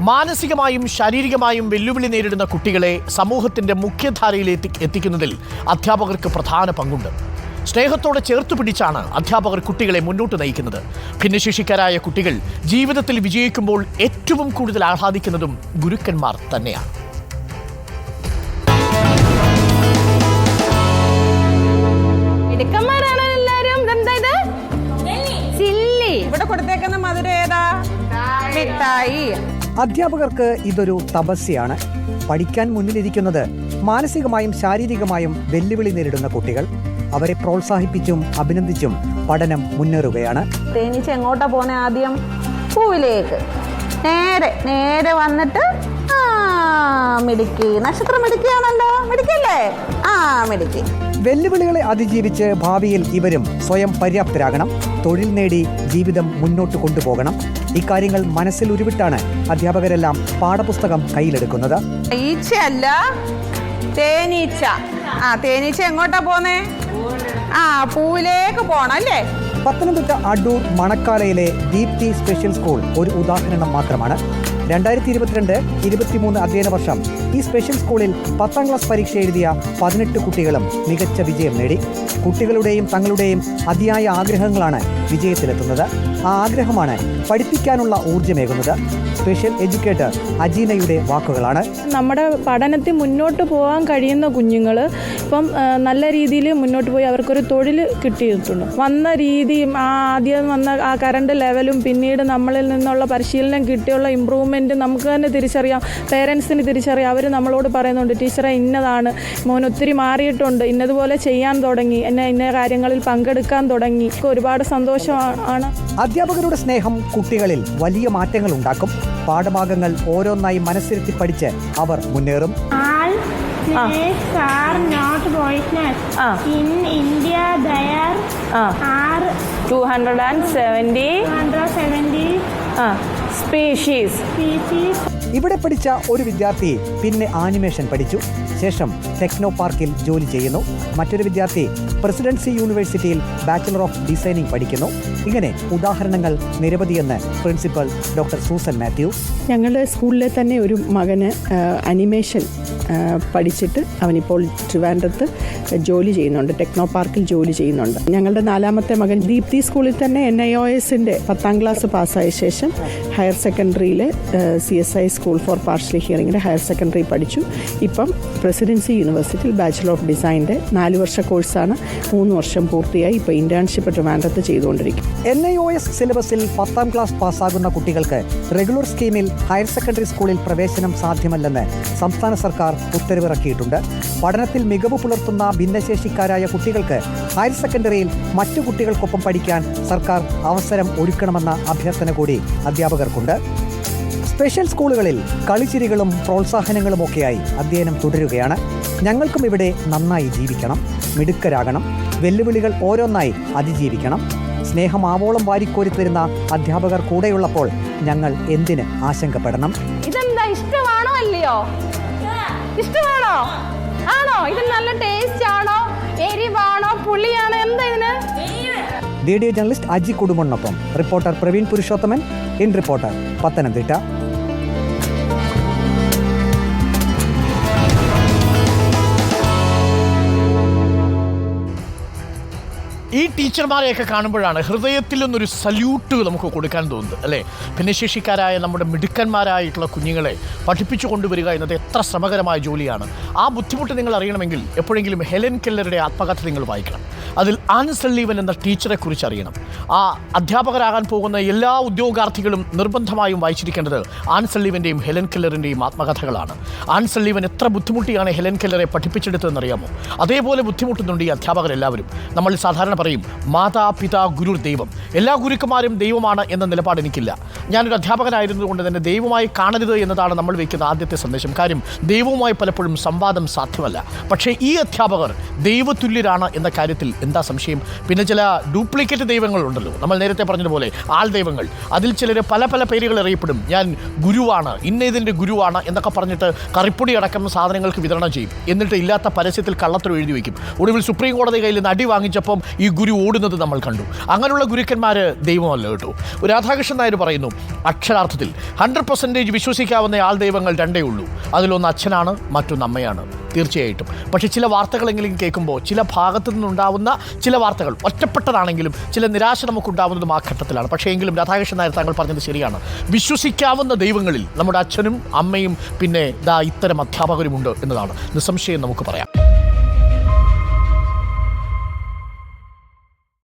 മാനസികമായും ശാരീരികമായും വെല്ലുവിളി നേരിടുന്ന കുട്ടികളെ സമൂഹത്തിന്റെ മുഖ്യധാരയിൽ എത്തി എത്തിക്കുന്നതിൽ അധ്യാപകർക്ക് പ്രധാന പങ്കുണ്ട്. സ്നേഹത്തോടെ ചേർത്തു പിടിച്ചാണ് അധ്യാപകർ കുട്ടികളെ മുന്നോട്ട് നയിക്കുന്നത്. ഭിന്നശേഷിക്കാരായ കുട്ടികൾ ജീവിതത്തിൽ വിജയിക്കുമ്പോൾ ഏറ്റവും കൂടുതൽ ആഹ്ലാദിക്കുന്നതും ഗുരുക്കന്മാർ തന്നെയാണ്. അധ്യാപകർക്ക് ഇതൊരു തപസ്യയാണ്. പഠിക്കാൻ മുന്നിലിരിക്കുന്നത് മാനസികമായും ശാരീരികമായും വെല്ലുവിളി നേരിടുന്ന കുട്ടികൾ. അവരെ പ്രോത്സാഹിപ്പിച്ചും അഭിനന്ദിച്ചും പഠനം മുന്നേറുകയാണ്. തേനീച്ച എങ്ങോട്ടാ പോന്നെ ആദ്യം? പൂവിലേക്ക്. നേരെ നേരെ വന്നിട്ട് മിടുക്കി. നക്ഷത്രം മിടുക്കിയാണല്ലോ. മിടുക്കല്ലേ ആ മിടുക്കി. വെല്ലുവിളികളെ അതിജീവിച്ച് ഭാവിയിൽ ഇവരും സ്വയം പര്യാപ്തരാകണം. തൊഴിൽ നേടി ജീവിതം മുന്നോട്ട് കൊണ്ടുപോകണം. ഇക്കാര്യങ്ങൾ മനസ്സിൽ ഉരുവിട്ടാണ് അധ്യാപകരെല്ലാം പാഠപുസ്തകം കയ്യിലെടുക്കുന്നത്. ഈച്ചയല്ല തേനീച്ച. ആ തേനീച്ച എങ്ങോട്ടാ പോന്നേ? ആ പൂവിലേക്ക് പോണം അല്ലേ? പത്തനംതിട്ട അടൂർ മണക്കാലയിലെ ദീപ്തി സ്പെഷ്യൽ സ്കൂൾ ഒരു ഉദാഹരണം മാത്രമാണ്. രണ്ടായിരത്തി ഇരുപത്തിരണ്ട് ഇരുപത്തിമൂന്ന് അധ്യയന വർഷം. ഈ സ്പെഷ്യൽ സ്കൂളിൽ പത്താം ക്ലാസ് പരീക്ഷ എഴുതിയ പതിനെട്ട് കുട്ടികളും മികച്ച വിജയം നേടി. കുട്ടികളുടെയും തങ്ങളുടെയും അതിയായ ആഗ്രഹങ്ങളാണ് വിജയത്തിലെത്തുന്നത്. ആ ആഗ്രഹമാണ് പഠിപ്പിക്കാനുള്ള ഊർജമേകുന്നത്. സ്പെഷ്യൽ എഡ്യൂക്കേറ്റർ അജീനയുടെ വാക്കുകളാണ്. നമ്മുടെ പഠനത്തിൽ മുന്നോട്ട് പോകാൻ കഴിയുന്ന കുഞ്ഞുങ്ങൾ ഇപ്പം നല്ല രീതിയിൽ മുന്നോട്ട് പോയി അവർക്കൊരു തൊഴിൽ കിട്ടിയിട്ടുണ്ട്. വന്ന രീതിയും ആ ആദ്യം വന്ന ആ കറണ്ട് ലെവലും പിന്നീട് നമ്മളിൽ നിന്നുള്ള പരിശീലനം കിട്ടിയുള്ള ഇമ്പ്രൂവ്മെന്റ് നമുക്ക് തന്നെ തിരിച്ചറിയാം. പേരൻസിന് തിരിച്ചറിയാം. അവർ നമ്മളോട് പറയുന്നുണ്ട് ടീച്ചറെ ഇന്നതാണ്. മോൻ ഒത്തിരി മാറിയിട്ടുണ്ട്. ഇന്നതുപോലെ ചെയ്യാൻ തുടങ്ങി. എന്നെ ഇന്ന കാര്യങ്ങളിൽ പങ്കെടുക്കാൻ തുടങ്ങി. ഒരുപാട് സന്തോഷമാണ്. അധ്യാപകരുടെ സ്നേഹം കുട്ടികളിൽ വലിയ മാറ്റങ്ങൾ ഉണ്ടാക്കും. പാഠഭാഗങ്ങൾ ഓരോന്നായി മനസ്സിരുത്തി പഠിച്ച് അവർ മുന്നേറും. snakes are not poisonous. Ah. In India, there ആ. are two hundred and species. Species. ഇവിടെ പഠിച്ച ഒരു വിദ്യാർത്ഥി പിന്നെ ആനിമേഷൻ പഠിച്ചു. ശേഷം ടെക്നോ പാർക്കിൽ ജോലി ചെയ്യുന്നു. മറ്റൊരു വിദ്യാർത്ഥി പ്രസിഡൻസി യൂണിവേഴ്സിറ്റിയിൽ ബാച്ചിലർ ഓഫ് ഡിസൈനിങ് പഠിക്കുന്നു. ഇങ്ങനെ ഉദാഹരണങ്ങൾ നിരവധിയെന്ന് പ്രിൻസിപ്പൽ ഡോക്ടർ സൂസൻ മാത്യു. ഞങ്ങളുടെ സ്കൂളിലെ തന്നെ ഒരു മകന് അനിമേഷൻ പഠിച്ചിട്ട് അവനിപ്പോൾ ട്രിവാൻഡ്രത്ത് ജോലി ചെയ്യുന്നുണ്ട്. ടെക്നോ പാർക്കിൽ ജോലി ചെയ്യുന്നുണ്ട്. ഞങ്ങളുടെ നാലാമത്തെ മകൻ ദീപ്തി സ്കൂളിൽ തന്നെ എൻ ഐ ഒ എസിന്റെ പത്താം ക്ലാസ് പാസ്സായ ശേഷം higher സെക്കൻഡറിയിൽ C S I school for partially ഹിയറിങ്ങിന്റെ higher secondary പഠിച്ചു. ഇപ്പം പ്രസിഡൻസി യൂണിവേഴ്സിറ്റിയിൽ ബാച്ചിലർ ഓഫ് ഡിസൈന്റെ നാല് വർഷ കോഴ്സാണ്. മൂന്ന് വർഷം പൂർത്തിയായി ഇപ്പോൾ ഇന്റേൺഷിപ്പ് ട്രിവാൻഡ്രത്ത് ചെയ്തുകൊണ്ടിരിക്കും. എൻ ഐ ഒ എസ് സിലബസിൽ പത്താം ക്ലാസ് പാസ്സാകുന്ന കുട്ടികൾക്ക് റെഗുലർ സ്കീമിൽ ഹയർ സെക്കൻഡറി സ്കൂളിൽ പ്രവേശനം സാധ്യമല്ലെന്ന് സംസ്ഥാന സർക്കാർ ഉത്തരവിറക്കിയിട്ടുണ്ട്. പഠനത്തിൽ മികവ് പുലർത്തുന്ന ഭിന്നശേഷിക്കാരായ കുട്ടികൾക്ക് ഹയർ സെക്കൻഡറിയിൽ മറ്റു കുട്ടികൾക്കൊപ്പം പഠിക്കാൻ സർക്കാർ അവസരം ഒരുക്കണമെന്ന അഭ്യർത്ഥന കൂടി അധ്യാപകർക്കുണ്ട്. സ്പെഷ്യൽ സ്കൂളുകളിൽ കളിച്ചിരികളും പ്രോത്സാഹനങ്ങളുമൊക്കെയായി അധ്യയനം തുടരുകയാണ്. ഞങ്ങൾക്കും ഇവിടെ നന്നായി ജീവിക്കണം മിടുക്കരാകണം വെല്ലുവിളികൾ ഓരോന്നായി അതിജീവിക്കണം. സ്നേഹം ആവോളം വാരിക്കോരി തരുന്ന അധ്യാപകർ കൂടെയുള്ളപ്പോൾ ഞങ്ങൾ എന്തിന് ആശങ്കപ്പെടണം? ഇതെന്താ ഇഷ്ടമാണോ അല്ലയോ? ഇഷ്ടമാണോ? ആണോ? ഇത് നല്ല ടേസ്റ്റ് ആണോ? എരിവാണോ? പുളിയാണോ? എന്താ ഇതിന്? Video journalist Aji കുടുംബനൊപ്പം reporter Praveen Purushothaman in reporter Pathanamthitta. ഈ ടീച്ചർമാരെയൊക്കെ കാണുമ്പോഴാണ് ഹൃദയത്തിൽ നിന്നൊരു സല്യൂട്ട് നമുക്ക് കൊടുക്കാൻ തോന്നുന്നത് അല്ലേ? ഭിന്നശേഷിക്കാരായ നമ്മുടെ മിടുക്കന്മാരായിട്ടുള്ള കുഞ്ഞുങ്ങളെ പഠിപ്പിച്ചു കൊണ്ടുവരിക എന്നത് എത്ര ശ്രമകരമായ ജോലിയാണ്. ആ ബുദ്ധിമുട്ട് നിങ്ങൾ അറിയണമെങ്കിൽ എപ്പോഴെങ്കിലും ഹെലൻ കെല്ലറുടെ ആത്മകഥ നിങ്ങൾ വായിക്കണം. അതിൽ ആൻ എന്ന ടീച്ചറെ കുറിച്ച് അറിയണം. ആ അധ്യാപകരാകാൻ പോകുന്ന എല്ലാ ഉദ്യോഗാർത്ഥികളും നിർബന്ധമായും വായിച്ചിരിക്കേണ്ടത് ആൻസല്ലീവന്റെയും ഹെലൻ കെല്ലറിന്റെയും ആത്മകഥകളാണ്. ആൻ എത്ര ബുദ്ധിമുട്ടിയാണ് ഹെലൻ കെല്ലറെ പഠിപ്പിച്ചെടുത്തതെന്ന് അറിയാമോ അതേപോലെ ബുദ്ധിമുട്ടുന്നുണ്ട് ഈ അധ്യാപകരെല്ലാവരും. നമ്മൾ സാധാരണ പറയും മാതാ പിതാ ഗുരു ദൈവം. എല്ലാ ഗുരുക്കന്മാരും ദൈവമാണ് എന്ന നിലപാട് എനിക്കില്ല. ഞാനൊരു അധ്യാപകനായിരുന്നതുകൊണ്ട് തന്നെ ദൈവമായി കാണരുത് എന്നതാണ് നമ്മൾ വയ്ക്കുന്ന ആദ്യത്തെ സന്ദേശം. കാര്യം ദൈവവുമായി പലപ്പോഴും സംവാദം സാധ്യമല്ല. പക്ഷേ ഈ അധ്യാപകർ ദൈവതുല്യരാണ് എന്ന കാര്യത്തിൽ എന്താ സംശയം? പിന്നെ ചില ഡ്യൂപ്ലിക്കേറ്റ് ദൈവങ്ങളുണ്ടല്ലോ നമ്മൾ നേരത്തെ പറഞ്ഞതുപോലെ ആൾ ദൈവങ്ങൾ. അതിൽ ചിലർ പല പല പേരുകൾ അറിയപ്പെടും. ഞാൻ ഗുരുവാണ് ഇന്ന ഇതിന്റെ ഗുരുവാണ് എന്നൊക്കെ പറഞ്ഞിട്ട് കറിപ്പൊടി അടക്കം സാധനങ്ങൾക്ക് വിതരണം ചെയ്യും. എന്നിട്ട് ഇല്ലാത്ത പരസ്യത്തിൽ കള്ളത്തരം എഴുതി വയ്ക്കും. ഒടുവിൽ സുപ്രീം കോടതി കയ്യിൽ നിന്ന് അടി വാങ്ങിച്ചപ്പം ഈ ഈ ഗുരു ഓടുന്നത് നമ്മൾ കണ്ടു. അങ്ങനെയുള്ള ഗുരുക്കന്മാർ ദൈവമല്ല കേട്ടോ. രാധാകൃഷ്ണൻ നായർ പറയുന്നു അക്ഷരാർത്ഥത്തിൽ ഹൺഡ്രഡ് പെർസെന്റേജ് വിശ്വസിക്കാവുന്ന ആൾ ദൈവങ്ങൾ രണ്ടേ ഉള്ളൂ. അതിലൊന്ന് അച്ഛനാണ് മറ്റൊന്ന് അമ്മയാണ്. തീർച്ചയായിട്ടും. പക്ഷേ ചില വാർത്തകളെങ്കിലും കേൾക്കുമ്പോൾ ചില ഭാഗത്തു നിന്നുണ്ടാവുന്ന ചില വാർത്തകൾ ഒറ്റപ്പെട്ടതാണെങ്കിലും ചില നിരാശ നമുക്കുണ്ടാവുന്നതും ആ ഘട്ടത്തിലാണ്. പക്ഷേ എങ്കിലും രാധാകൃഷ്ണൻ നായർ താങ്കൾ പറഞ്ഞത് ശരിയാണ്. വിശ്വസിക്കാവുന്ന ദൈവങ്ങളിൽ നമ്മുടെ അച്ഛനും അമ്മയും പിന്നെ ദാ ഇത്തരം അധ്യാപകരുമുണ്ട് എന്നതാണ്. നിസ്സംശയം നമുക്ക് പറയാം.